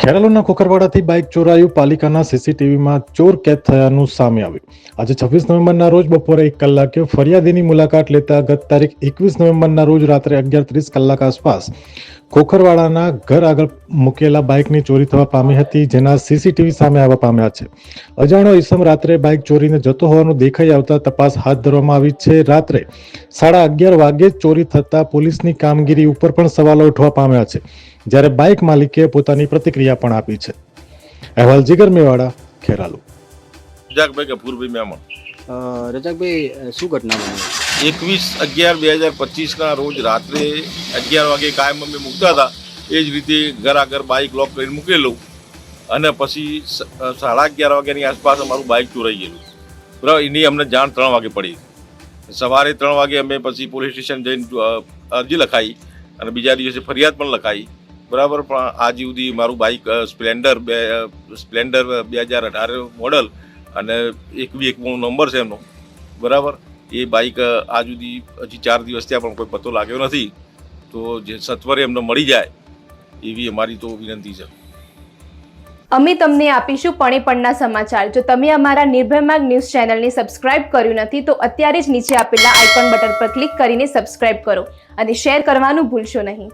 ખેરાલુના ખોખરવાડાથી bike ચોરાયું પાલિકાના સીસીટીવીમાં ચોર કેદ થયાનું સામે આવ્યું. આજે છવ્વીસ નવેમ્બરના રોજ બપોરે એક કલાકે ફરિયાદીની મુલાકાત લેતા ગત તારીખ એકવીસ નવેમ્બરના રોજ રાત્રે અગિયાર ત્રીસ કલાક આસપાસ ખોખરવાડાના ઘર આગળ મૂકેલા બાઇકની ચોરી થવા પામી હતી જેના સીસીટીવી સામે આવવા પામ્યા છે. અજાણો ઈસમ રાત્રે બાઇક ચોરીને જતો હોવાનું દેખાઈ આવતા તપાસ હાથ ધરવામાં આવી છે. રાત્રે સાડા અગિયાર વાગે જ ચોરી થતા પોલીસની કામગીરી ઉપર પણ સવાલો ઉઠવા પામ્યા છે જ્યારે બાઇક માલિકે પોતાની પ્રતિક્રિયા પણ આપી છે. અહેવાલ જીગર મેવાડા ખેરાલુ. રજાકભાઈ કપૂરભાઈ મેમણ? રજાકભાઈ શું ઘટના બની? એકવીસ અગિયાર બે હજાર પચીસના રોજ રાત્રે અગિયાર વાગે કાયમ અમે મૂકતા હતા. એ જ રીતે ઘર આગળ બાઇક લોક કરીને મૂકેલું. અને પછી સાડા અગિયાર વાગ્યાની આસપાસ અમારું બાઇક ચોરાઈ ગયેલું. બરાબર, એની અમને જાણ ત્રણ વાગે પડી. સવારે ત્રણ વાગે અમે પછી પોલીસ સ્ટેશન જઈને અરજી લખાઈ અને બીજા દિવસે ફરિયાદ પણ લખાઈ. બરાબર, પણ આજ સુધી મારું બાઇક સ્પ્લેન્ડર બે સ્પ્લેન્ડર બે હજાર અઢાર મોડલ અને એકવી એક નંબર છે એમનો બરાબર એ બાઇક આ સુધી હજી ચાર દિવસ ત્યાં પણ કોઈ પતો લાગ્યો નથી. તો જે સત્વરે એમને મળી જાય એવી અમારી તો વિનંતી છે. અમે તમને આપીશું પણે પણના સમાચાર. જો તમે અમારા નિર્ભયમાર્ગ ન્યૂઝ ચેનલને સબસ્ક્રાઇબ કર્યું નથી, તો અત્યારે જ નીચે આપેલા આઇકોન બટન પર ક્લિક કરીને સબસ્ક્રાઇબ કરો અને શેર કરવાનું ભૂલશો નહીં.